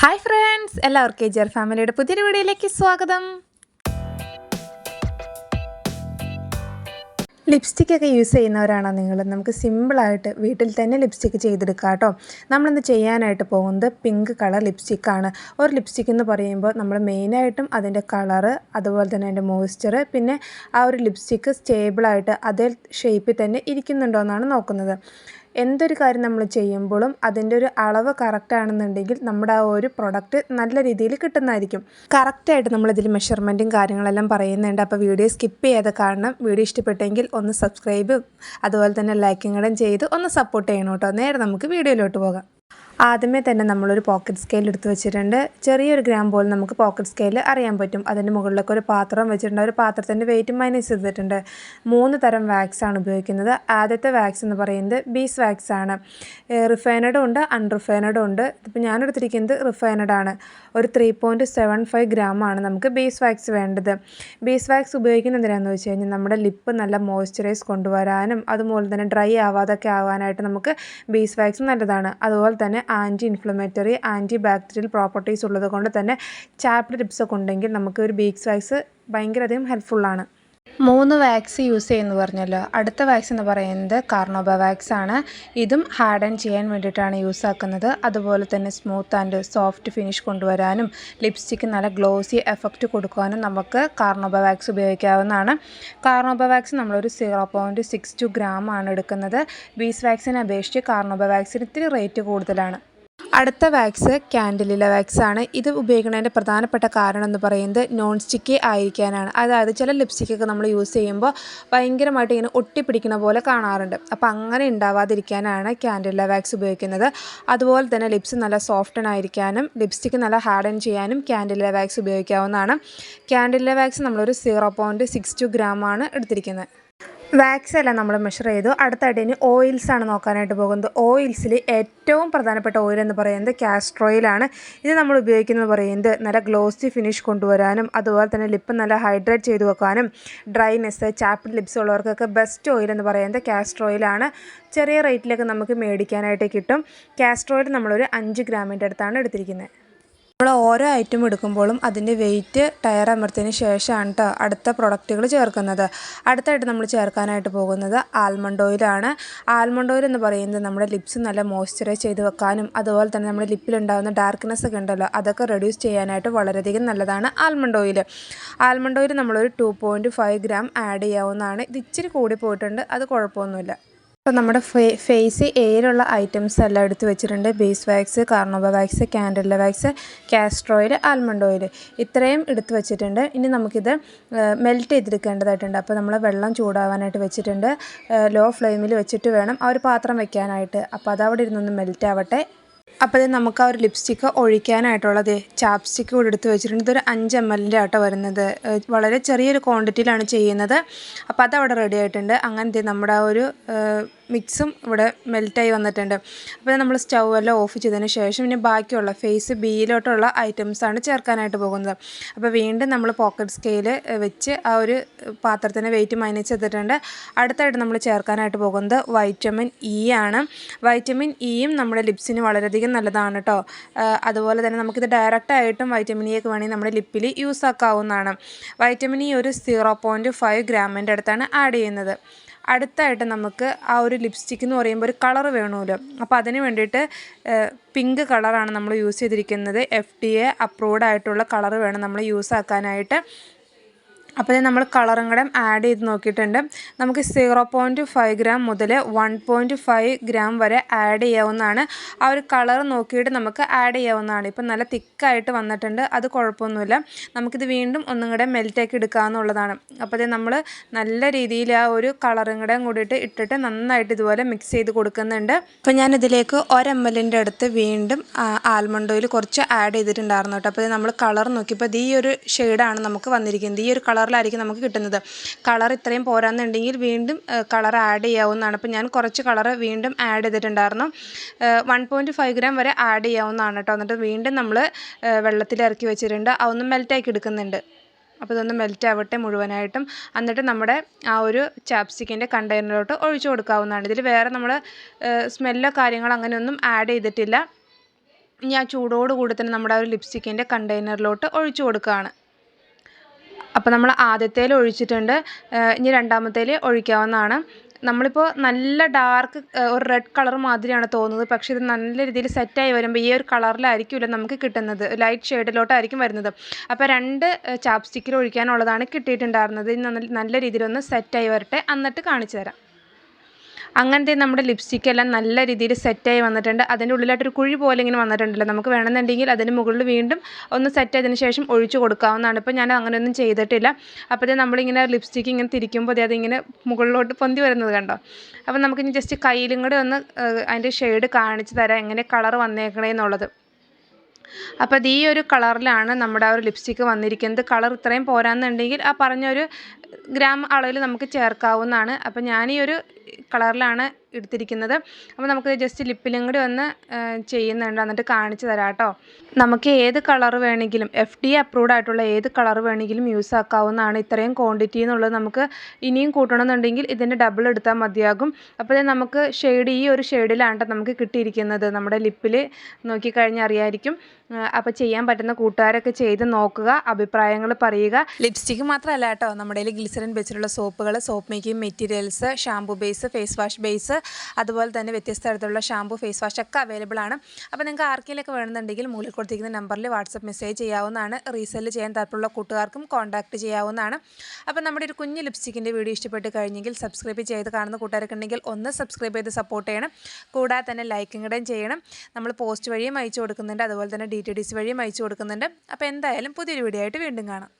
Hi friends എല്ലാവർക്കും K G R ഫാമിലിയുടെ പുതിയൊരു വീഡിയോയിലേക്ക് സ്വാഗതം. ലിപ്സ്റ്റിക് ഒക്കെ യൂസ് ചെയ്യുന്നവരാണോ നിങ്ങൾ. നമുക്ക് സിമ്പിളായിട്ട് വീട്ടിൽ തന്നെ ലിപ്സ്റ്റിക് ചെയ്തെടുക്കാം കേട്ടോ. നമ്മളിന്ന് ചെയ്യാനായിട്ട് പോകുന്നത് പിങ്ക് കളർ ലിപ്സ്റ്റിക്കാണ് ഒരു ലിപ്സ്റ്റിക് എന്ന് പറയുമ്പോൾ നമ്മൾ മെയിനായിട്ടും അതിന്റെ കളറ് അതുപോലെ തന്നെ അതിന്റെ മോയ്സ്ചർ പിന്നെ ആ ഒരു ലിപ്സ്റ്റിക്ക് സ്റ്റേബിളായിട്ട് അതേ ഷേപ്പിൽ തന്നെ ഇരിക്കുന്നുണ്ടോ എന്നാണ് നോക്കുന്നത്. എന്തൊരു കാര്യം നമ്മൾ ചെയ്യുമ്പോഴും അതിന്റെ ഒരു അളവ് കറക്റ്റ് ആണെന്നുണ്ടെങ്കിൽ നമ്മുടെ ആ ഒരു പ്രൊഡക്റ്റ് നല്ല രീതിയിൽ കിട്ടുന്നതായിരിക്കും. കറക്റ്റായിട്ട് നമ്മളിതിൽ മെഷർമെന്റും കാര്യങ്ങളെല്ലാം പറയുന്നുണ്ട്. അപ്പോൾ വീഡിയോ സ്കിപ്പ് ചെയ്യാതെ കാരണം വീഡിയോ ഇഷ്ടപ്പെട്ടെങ്കിൽ ഒന്ന് സബ്സ്ക്രൈബും അതുപോലെ തന്നെ ലൈക്കിങ്ങും ചെയ്ത് ഒന്ന് സപ്പോർട്ട് ചെയ്യണം കേട്ടോ. നേരെ നമുക്ക് വീഡിയോയിലോട്ട് പോകാം. ആദ്യമേ തന്നെ നമ്മളൊരു പോക്കറ്റ് സ്കെയിൽ എടുത്ത് വെച്ചിട്ടുണ്ട്. ചെറിയൊരു ഗ്രാം പോലും നമുക്ക് പോക്കറ്റ് സ്കെയിൽ അറിയാൻ പറ്റും. അതിന്റെ മുകളിലൊക്കെ ഒരു പാത്രം വെച്ചിട്ടുണ്ട്. ഒരു പാത്രത്തിന്റെ വെയിറ്റ് മൈനസ് ചെയ്തിട്ടുണ്ട്. മൂന്ന് തരം വാക്സ് ആണ് ഉപയോഗിക്കുന്നത്. ആദ്യത്തെ വാക്സ് എന്ന് പറയുന്നത് ബീസ് വാക്സ് ആണ്. റിഫൈനഡും ഉണ്ട് അൺറിഫൈനഡും ഉണ്ട്. ഇപ്പോൾ ഞാൻ എടുത്തിരിക്കുന്നത് റിഫൈനഡ് ആണ്. ഒരു three point seven five gram ആണ് നമുക്ക് ബീസ് വാക്സ് വേണ്ടത്. ബീസ് വാക്സ് ഉപയോഗിക്കുന്നത് എന്തിനാണെന്ന് വെച്ച് കഴിഞ്ഞാൽ നമ്മുടെ ലിപ്പ് നല്ല മോയ്സ്ചറൈസ് കൊണ്ടുവരാനും അതുപോലെ തന്നെ ഡ്രൈ ആവാതൊക്കെ ആവാനായിട്ട് നമുക്ക് ബീസ് വാക്സ് നല്ലതാണ്. അതുപോലെ തന്നെ anti inflammatory anti bacterial properties ഉള്ളത് കൊണ്ട് തന്നെ ചാപ്ഡ് ടിപ്സൊക്കെ ഉണ്ടെങ്കിൽ നമുക്ക് ഒരു ബീക്സ് സൈസ് ഭയങ്കര അധികം ഹെൽപ്ഫുള്ളാണ് മൂന്ന് വാക്സ് യൂസ് ചെയ്യുന്നു പറഞ്ഞല്ലോ. അടുത്ത വാക്സ് എന്ന് പറയുന്നത് കാർണോബ വാക്സ് ആണ്. ഇതും ഹാർഡൻ ചെയ്യാൻ വേണ്ടിയിട്ടാണ് യൂസ് ആക്കുന്നത്. അതുപോലെ തന്നെ സ്മൂത്ത് ആൻഡ് സോഫ്റ്റ് ഫിനിഷ് കൊണ്ടുവരാനും ലിപ്സ്റ്റിക്ക് നല്ല ഗ്ലോസി എഫക്റ്റ് കൊടുക്കാനും നമുക്ക് കാർണോബ വാക്സ് ഉപയോഗിക്കാവുന്നതാണ്. കാർണോബ വാക്സ് നമ്മളൊരു zero point six two gram ആണ് എടുക്കുന്നത്. ബീസ് വാക്സിനെ അപേക്ഷിച്ച് കാർണോബ വാക്സിന് ഇത്തിരി റേറ്റ് കൂടുതലാണ്. അടുത്ത വാക്സ് ക്യാൻഡിലില വാക്സ് ആണ് ഇത് ഉപയോഗിക്കുന്നതിന്റെ പ്രധാനപ്പെട്ട കാരണം എന്ന് പറയുന്നത് നോൺ സ്റ്റിക്കി ആയിരിക്കാനാണ്. അതായത് ചില ലിപ്സ്റ്റിക്കൊക്കെ നമ്മൾ യൂസ് ചെയ്യുമ്പോൾ ഭയങ്കരമായിട്ട് ഇങ്ങനെ ഒട്ടിപ്പിടിക്കുന്ന പോലെ കാണാറുണ്ട്. അപ്പോൾ അങ്ങനെ ഉണ്ടാവാതിരിക്കാനാണ് ക്യാൻഡിലില വാക്സ് ഉപയോഗിക്കുന്നത്. അതുപോലെ തന്നെ ലിപ്സ് നല്ല സോഫ്റ്റൺ ആയിരിക്കാനും ലിപ്സ്റ്റിക്ക് നല്ല ഹാർഡൻ ചെയ്യാനും ക്യാൻഡിലില വാക്സ് ഉപയോഗിക്കാവുന്നതാണ്. ക്യാൻഡിലില വാക്സ് നമ്മളൊരു zero point six two gram ആണ് എടുത്തിരിക്കുന്നത്. വാക്സ് എല്ലാം നമ്മൾ മെഷർ ചെയ്തു. അടുത്തായിട്ട് ഇനി ഓയിൽസ് ആണ് നോക്കാനായിട്ട് പോകുന്നത്. ഓയിൽസിൽ ഏറ്റവും പ്രധാനപ്പെട്ട ഓയിൽ എന്ന് പറയുന്നത് കാസ്റ്റർ ഓയിലാണ് ഇത് നമ്മൾ ഉപയോഗിക്കുന്നത് പറയുന്നത് നല്ല ഗ്ലോസി ഫിനിഷ് കൊണ്ടുവരാനും അതുപോലെ തന്നെ ലിപ്പ് നല്ല ഹൈഡ്രേറ്റ് ചെയ്ത് വെക്കാനും ഡ്രൈനെസ് ചാപ്പിഡ് ലിപ്സ് ഉള്ളവർക്കൊക്കെ ബെസ്റ്റ് ഓയിൽ എന്ന് പറയുന്നത് കാസ്റ്റർ ഓയിലാണ് ചെറിയ റേറ്റിലൊക്കെ നമുക്ക് മേടിക്കാനായിട്ട് കിട്ടും. കാസ്റ്റർ ഓയിൽ നമ്മളൊരു അഞ്ച് ഗ്രാമിന്റെ അടുത്താണ് എടുത്തിരിക്കുന്നത്. നമ്മൾ ഓരോ ഐറ്റം എടുക്കുമ്പോഴും അതിന്റെ വെയിറ്റ് ടയർ അമർത്തിയതിന് ശേഷമാണ് കേട്ടോ അടുത്ത പ്രൊഡക്റ്റുകൾ ചേർക്കുന്നത്. അടുത്തായിട്ട് നമ്മൾ ചേർക്കാനായിട്ട് പോകുന്നത് ആൽമണ്ട് ഓയിലാണ് ആൽമണ്ട് ഓയിൽ എന്ന് പറയുന്നത് നമ്മുടെ ലിപ്സ് നല്ല മോയ്സ്ചറൈസ് ചെയ്ത് വെക്കാനും അതുപോലെ തന്നെ നമ്മുടെ ലിപ്പിലുണ്ടാകുന്ന ഡാർക്ക്നെസ് ഒക്കെ ഉണ്ടല്ലോ അതൊക്കെ റെഡ്യൂസ് ചെയ്യാനായിട്ട് വളരെയധികം നല്ലതാണ് ആൽമണ്ട് ഓയിൽ ആൽമണ്ട് ഓയിൽ നമ്മളൊരു two point five gram add ചെയ്യാവുന്നതാണ്. ഇത് ഇച്ചിരി കൂടി പോയിട്ടുണ്ട് അത് കുഴപ്പമൊന്നുമില്ല. അപ്പോൾ നമ്മുടെ ഫേ ഫേസ് എയിലുള്ള ഐറ്റംസ് എല്ലാം എടുത്ത് വെച്ചിട്ടുണ്ട്. Bees wax carnauba wax candelilla wax castor oil almond oil ഇത്രയും എടുത്ത് വെച്ചിട്ടുണ്ട്. ഇനി നമുക്കിത് മെൽറ്റ് ചെയ്തെടുക്കേണ്ടതായിട്ടുണ്ട്. അപ്പോൾ നമ്മൾ വെള്ളം ചൂടാവാനായിട്ട് വെച്ചിട്ടുണ്ട്. ലോ ഫ്ലെയിമിൽ വെച്ചിട്ട് വേണം ആ ഒരു പാത്രം വെക്കാനായിട്ട്. അപ്പോൾ അതവിടെ ഇരുന്നൊന്ന് മെൽറ്റ് ആവട്ടെ. അപ്പോൾ നമുക്ക് ആ ഒരു ലിപ്സ്റ്റിക്ക് ഒഴിക്കാനായിട്ടുള്ളത്. ചാപ്സ്റ്റിക്ക് കൂടി എടുത്ത് വെച്ചിട്ടുണ്ട്. ഇതൊരു അഞ്ച് എം എല്ലിന്റെ ആട്ടോ വരുന്നത്. വളരെ ചെറിയൊരു ക്വാണ്ടിറ്റിയിലാണ് ചെയ്യുന്നത്. അപ്പോൾ അതവിടെ റെഡി ആയിട്ടുണ്ട്. അങ്ങനത്തെ നമ്മുടെ ആ ഒരു മിക്സും ഇവിടെ മെൽറ്റായി വന്നിട്ടുണ്ട്. അപ്പോൾ നമ്മൾ സ്റ്റൗ എല്ലാം ഓഫ് ചെയ്തതിന് ശേഷം പിന്നെ ബാക്കിയുള്ള ഫേസ് ബിയിലോട്ടുള്ള ഐറ്റംസാണ് ചേർക്കാനായിട്ട് പോകുന്നത്. അപ്പോൾ വീണ്ടും നമ്മൾ പോക്കറ്റ് സ്കെയിൽ വെച്ച് ആ ഒരു പാത്രത്തിന് വെയിറ്റ് മൈനസ് ചെയ്തിട്ടുണ്ട്. അടുത്തായിട്ട് നമ്മൾ ചേർക്കാനായിട്ട് പോകുന്നത് വൈറ്റമിൻ ഇ ആണ്. വൈറ്റമിൻ ഇയും നമ്മുടെ ലിപ്സിന് വളരെയധികം നല്ലതാണ് കേട്ടോ അതുപോലെ തന്നെ നമുക്കിത് ഡയറക്റ്റായിട്ടും വൈറ്റമിൻ ഇ ഒക്കെ വേണമെങ്കിൽ നമ്മുടെ ലിപ്പിൽ യൂസ് ആക്കാവുന്നതാണ്. വൈറ്റമിൻ ഇ ഒരു സീറോ പോയിന്റ് ഫൈവ് ഗ്രാമിന്റെ അടുത്താണ് ആഡ് ചെയ്യുന്നത്. അടുത്തായിട്ട് നമുക്ക് ആ ഒരു ലിപ്സ്റ്റിക് എന്ന് പറയുമ്പോൾ ഒരു കളർ വേണമല്ലോ. അപ്പോൾ അതിന് വേണ്ടിയിട്ട് പിങ്ക് കളറാണ് നമ്മൾ യൂസ് ചെയ്തിരിക്കുന്നത്. എഫ് ഡി എ അപ്രൂവ്ഡ് ആയിട്ടുള്ള കളർ വേണം നമ്മൾ യൂസ് ആക്കാനായിട്ട്. അപ്പോൾ നമ്മൾ കളറും കൂടെ ആഡ് ചെയ്ത് നോക്കിയിട്ടുണ്ട്. നമുക്ക് സീറോ പോയിന്റ് ഫൈവ് ഗ്രാം മുതൽ വൺ പോയിന്റ് ഫൈവ് ഗ്രാം വരെ ആഡ് ചെയ്യാവുന്നതാണ്. ആ ഒരു കളർ നോക്കിയിട്ട് നമുക്ക് ആഡ് ചെയ്യാവുന്നതാണ്. ഇപ്പം നല്ല തിക്കായിട്ട് വന്നിട്ടുണ്ട്. അത് കുഴപ്പമൊന്നുമില്ല. നമുക്കിത് വീണ്ടും ഒന്നും കൂടെ മെൽറ്റാക്കി എടുക്കാമെന്നുള്ളതാണ് അപ്പോൾ നമ്മൾ നല്ല രീതിയിൽ ആ ഒരു കളറും കൂടെ കൂടിയിട്ട് ഇട്ടിട്ട് നന്നായിട്ട് ഇതുപോലെ മിക്സ് ചെയ്ത് കൊടുക്കുന്നുണ്ട്. അപ്പോൾ ഞാൻ ഇതിലേക്ക് അടുത്ത് വീണ്ടും ആൽമണ്ട് ഓയിൽ കുറച്ച് ആഡ് ചെയ്തിട്ടുണ്ടായിരുന്നു കേട്ടോ. അപ്പോൾ നമ്മൾ കളർ നോക്കിയപ്പോൾ ഈ ഒരു ഷെയ്ഡാണ് നമുക്ക് വന്നിരിക്കുന്നത്. ഈ ഒരു കളർ കളറിലായിരിക്കും നമുക്ക് കിട്ടുന്നത്. കളർ ഇത്രയും പോരാന്നുണ്ടെങ്കിൽ വീണ്ടും കളർ ആഡ് ചെയ്യാവുന്നതാണ്. അപ്പോൾ ഞാൻ കുറച്ച് കളർ വീണ്ടും ആഡ് ചെയ്തിട്ടുണ്ടായിരുന്നു. വൺ പോയിന്റ് ഫൈവ് ഗ്രാം വരെ ആഡ് ചെയ്യാവുന്നതാണ് കേട്ടോ എന്നിട്ട് വീണ്ടും നമ്മൾ വെള്ളത്തിൽ ഇറക്കി വെച്ചിട്ടുണ്ട്. അതൊന്ന് മെൽറ്റാക്കി എടുക്കുന്നുണ്ട്. അപ്പോൾ ഇതൊന്ന് മെൽറ്റ് ആവട്ടെ മുഴുവനായിട്ടും. എന്നിട്ട് നമ്മുടെ ആ ഒരു ചാപ്സ്റ്റിക്കിന്റെ കണ്ടെയ്നറിലോട്ട് ഒഴിച്ചു കൊടുക്കാവുന്നതാണ്. ഇതിൽ വേറെ നമ്മൾ സ്മെല്ലോ കാര്യങ്ങളോ അങ്ങനെയൊന്നും ആഡ് ചെയ്തിട്ടില്ല. ഇനി ആ ചൂടോടുകൂടി തന്നെ നമ്മുടെ ആ ഒരു ലിപ്സ്റ്റിക്കിന്റെ കണ്ടെയ്നറിലോട്ട് ഒഴിച്ചു കൊടുക്കുകയാണ് അപ്പോൾ നമ്മൾ ആദ്യത്തേൽ ഒഴിച്ചിട്ടുണ്ട്. ഇനി രണ്ടാമത്തേൽ ഒഴിക്കാവുന്നതാണ്. നമ്മളിപ്പോൾ നല്ല ഡാർക്ക് ഒരു റെഡ് കളർ മാതിരിയാണ് തോന്നുന്നത്. പക്ഷേ ഇത് നല്ല രീതിയിൽ സെറ്റായി വരുമ്പോൾ ഈ ഒരു കളറിലായിരിക്കില്ല നമുക്ക് കിട്ടുന്നത്. ലൈറ്റ് ഷെയ്ഡിലോട്ടായിരിക്കും വരുന്നത്. അപ്പോൾ രണ്ട് ചാപ്സ്റ്റിക്കിൽ ഒഴിക്കാനുള്ളതാണ് കിട്ടിയിട്ടുണ്ടായിരുന്നത്. നല്ല രീതിയിലൊന്ന് സെറ്റായി വരട്ടെ. എന്നിട്ട് കാണിച്ചു തരാം. അങ്ങനത്തെ നമ്മുടെ ലിപ്സ്റ്റിക് എല്ലാം നല്ല രീതിയിൽ സെറ്റായി വന്നിട്ടുണ്ട്. അതിന്റെ ഉള്ളിലായിട്ടൊരു കുഴി പോലെ ഇങ്ങനെ വന്നിട്ടുണ്ടല്ലോ. നമുക്ക് വേണമെന്നുണ്ടെങ്കിൽ അതിന് മുകളിൽ വീണ്ടും ഒന്ന് സെറ്റ് ആയതിനു ശേഷം ഒഴിച്ചു കൊടുക്കാവുന്നതാണ്. ഇപ്പോൾ ഞാൻ അങ്ങനെയൊന്നും ചെയ്തിട്ടില്ല. അപ്പോൾ നമ്മളിങ്ങനെ ലിപ്സ്റ്റിക്ക് ഇങ്ങനെ തിരിക്കുമ്പോൾ അതിങ്ങനെ മുകളിലോട്ട് പൊന്തി വരുന്നത് കണ്ടോ? അപ്പോൾ നമുക്കിനി ജസ്റ്റ് കയ്യിലും കൂടെ ഒന്ന് അതിന്റെ ഷെയ്ഡ് കാണിച്ച് തരാം എങ്ങനെ കളർ വന്നേക്കണേ എന്നുള്ളത്. അപ്പോൾ അത് ഈ ഒരു കളറിലാണ് നമ്മുടെ ആ ഒരു ലിപ്സ്റ്റിക്ക് വന്നിരിക്കുന്നത്. കളർ ഇത്രയും പോരാന്നുണ്ടെങ്കിൽ ആ പറഞ്ഞൊരു ഗ്രാം അളവിൽ നമുക്ക് ചേർക്കാവുന്നതാണ്. അപ്പോൾ ഞാൻ ഈ ഒരു കളറിലാണ് എടുത്തിരിക്കുന്നത്. അപ്പോൾ നമുക്ക് ജസ്റ്റ് ലിപ്പിലും കൂടി ഒന്ന് ചെയ്യുന്നുണ്ട്. എന്നിട്ട് കാണിച്ചു തരാം കേട്ടോ. നമുക്ക് ഏത് കളർ വേണമെങ്കിലും എഫ് ഡി അപ്രൂവ്ഡ് ആയിട്ടുള്ള ഏത് കളർ വേണമെങ്കിലും യൂസ് ആക്കാവുന്നതാണ്. ഇത്രയും ക്വാണ്ടിറ്റി എന്നുള്ളത് നമുക്ക് ഇനിയും കൂട്ടണമെന്നുണ്ടെങ്കിൽ ഇതിന്റെ ഡബിൾ എടുത്താൽ മതിയാകും. അപ്പോൾ നമുക്ക് ഷെയ്ഡ് ഈ ഒരു ഷെയ്ഡിലാണ് നമുക്ക് കിട്ടിയിരിക്കുന്നത്. നമ്മുടെ ലിപ്പിൽ നോക്കിക്കഴിഞ്ഞാൽ അറിയായിരിക്കും. അപ്പോൾ ചെയ്യാൻ പറ്റുന്ന കൂട്ടുകാരൊക്കെ ചെയ്ത് നോക്കുക അഭിപ്രായങ്ങൾ പറയുക. ലിപ്സ്റ്റിക്ക് മാത്രമല്ല കേട്ടോ നമ്മുടെ ഗ്ലിസറിൻ വെച്ചിട്ടുള്ള സോപ്പുകൾ soap making materials shampoo base face wash base അതുപോലെ തന്നെ വ്യത്യസ്ത തരത്തിലുള്ള ഷാമ്പു ഫേസ് വാഷ് ഒക്കെ അവൈലബിൾ ആണ്. അപ്പോൾ നിങ്ങൾക്ക് ആർക്കെങ്കിലൊക്കെ വേണമെന്നുണ്ടെങ്കിൽ മൂലിൽ കൊടുത്തിരിക്കുന്ന നമ്പറിൽ വാട്സപ്പ് മെസ്സേജ് ചെയ്യാവുന്നതാണ്. റീസെൽ ചെയ്യാൻ താല്പര്യമുള്ള കൂട്ടുകാർക്കും കോൺടാക്റ്റ് ചെയ്യാവുന്നതാണ്. അപ്പോൾ നമ്മുടെ ഒരു കുഞ്ഞ് ലിപ്സ്റ്റിക്കിന്റെ വീഡിയോ ഇഷ്ടപ്പെട്ട് കഴിഞ്ഞെങ്കിൽ സബ്സ്ക്രൈബ് ചെയ്ത് കാണുന്ന കൂട്ടുകാരൊക്കെ ഉണ്ടെങ്കിൽ ഒന്ന് സബ്സ്ക്രൈബ് ചെയ്ത് സപ്പോർട്ട് ചെയ്യണം. കൂടാതെ തന്നെ ലൈക്കും കൂടെയും ചെയ്യണം. നമ്മൾ പോസ്റ്റ് വഴിയും അയച്ചു കൊടുക്കുന്നുണ്ട്. അതുപോലെ തന്നെ ഡി ടി ഡി സി വഴിയും അയച്ചു കൊടുക്കുന്നുണ്ട്. അപ്പോൾ എന്തായാലും പുതിയൊരു വീഡിയോ ആയിട്ട് വീണ്ടും കാണാം.